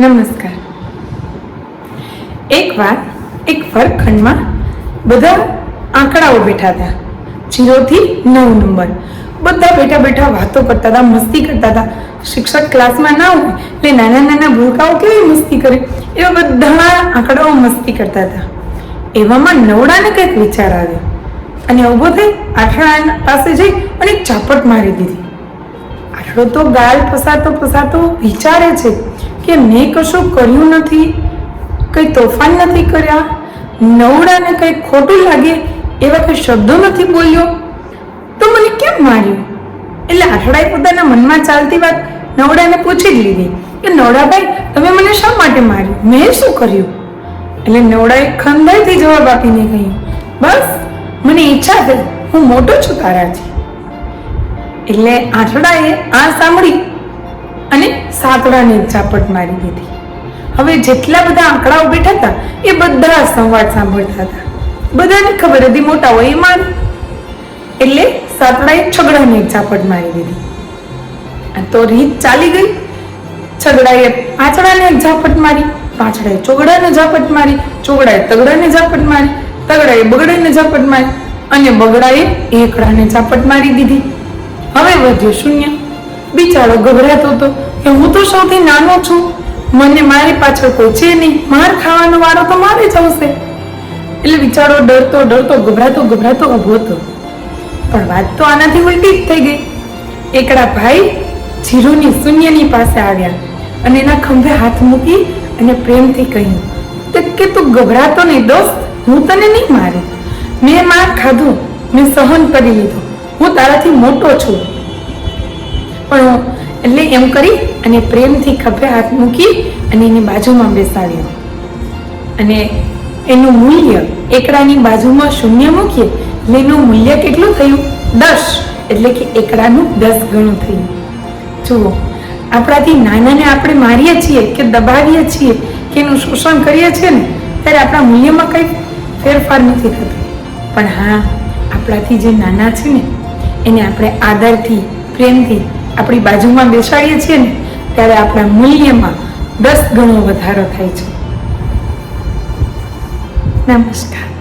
નમસ્કાર. એકવાર એક વર્ગખંડમાં બધા આંકડાઓ બેઠા હતા. જીરોથી નવ નંબર. બધા બેઠા બેઠા વાતો કરતા હતા, મસ્તી કરતા હતા. શિક્ષક ક્લાસમાં ના હોય એટલે નાના નાના ભૂલકાઓ કેવી મસ્તી કરે? એવા બધા આંકડાઓ મસ્તી કરતા હતા. એવામાં નવડાને કંઈક વિચાર આવ્યો. અને ઊભો થઈ આઠડા પાસે જઈ અને એક ઝાપટ મારી દીધી. આઠડો તો ગાલ પસાતો પસાતો વિચારે છે. કે મેં કશું કર્યું નથી, કંઈ તોફાન નથી કર્યા, નવડાને કંઈ ખોટું લાગે એવા કંઈ શબ્દો નથી બોલ્યો? તો મને કેમ માર્યું? એટલે આઠડાએ પોતાના મનમાં ચાલતી વાત નવડાને પૂછી જ લીધી કે, નવડાભાઈ, તમે મને શા માટે માર્યું? મેં શું કર્યું? એટલે નવડાએ ખંદાઈથી જવાબ આપીને કહ્યું, બસ, મને ઈચ્છા થઈ હું મોટો છું તારાથી. એટલે આઠડાએ આ સાંભળી અને સાતડાને ઝાપટ મારી દીધી. હવે જેટલા બધા આંકડાઓ બેઠા હતા એ બધા સંવાદ સાંભળતા હતા. બધાને ખબર હતી મોટા હોય એ માન. એટલે સાતડાએ છગડાને ઝાપટ મારી દીધી. તો રીત ચાલી ગઈ. છગડાએ પાંચડાને ઝાપટ મારી પાંચડાએ ચોગડાને ઝાપટ મારી, ચોગડાએ તગડાને ઝાપટ મારી, તગડાએ બગડાને ઝાપટ મારી અને બગડાએ એકડાને ઝાપટ મારી દીધી. હવે વધ્યું શૂન્ય. બિચારો ગભરાતો હતો કે હું તો સૌથી નાનો છું. મને મારી પાછળ કોઈ છે નહીં. માર ખાવાનો વારો તો મારે જ આવશે. એટલે બિચારો ડરતો ડરતો, ગભરાતો ગભરાતો ઊભો હતો. પણ વાત તો આનાથી ઉલટી જ થઈ ગઈ. એકડા ભાઈ જીરુની શૂન્યની પાસે આવ્યા અને એના ખંભે હાથ મૂકી અને પ્રેમથી કહ્યું, "તે કે તું ગભરાતો નહીં દોસ્ત, હું તને નહીં મારે. મેં માર ખાધું, મેં સહન કરી લીધું. હું તારાથી મોટો છું. પણ એટલે એમ કરી અને પ્રેમથી ખભે હાથ મૂકી અને એની બાજુમાં બેસાડ્યો. અને એનું મૂલ્ય એકડાની બાજુમાં શૂન્ય મૂકીએ, એટલે એનું મૂલ્ય કેટલું થયું? દસ. એટલે કે એકડાનું દસ ગણું થયું. જુઓ, આપણાથી નાનાને આપણે મારીએ છીએ કે દબાવીએ છીએ કે એનું શોષણ કરીએ છીએ ને, ત્યારે આપણા મૂલ્યમાં કંઈ ફેરફાર નથી થતો. પણ હા, આપણાથી જે નાના છે ને, એને આપણે આદરથી, પ્રેમથી આપણી બાજુમાં બેસાડીએ છીએ ને ત્યારે આપણા મૂલ્યમાં દસ ગણો વધારો થાય છે. નમસ્કાર.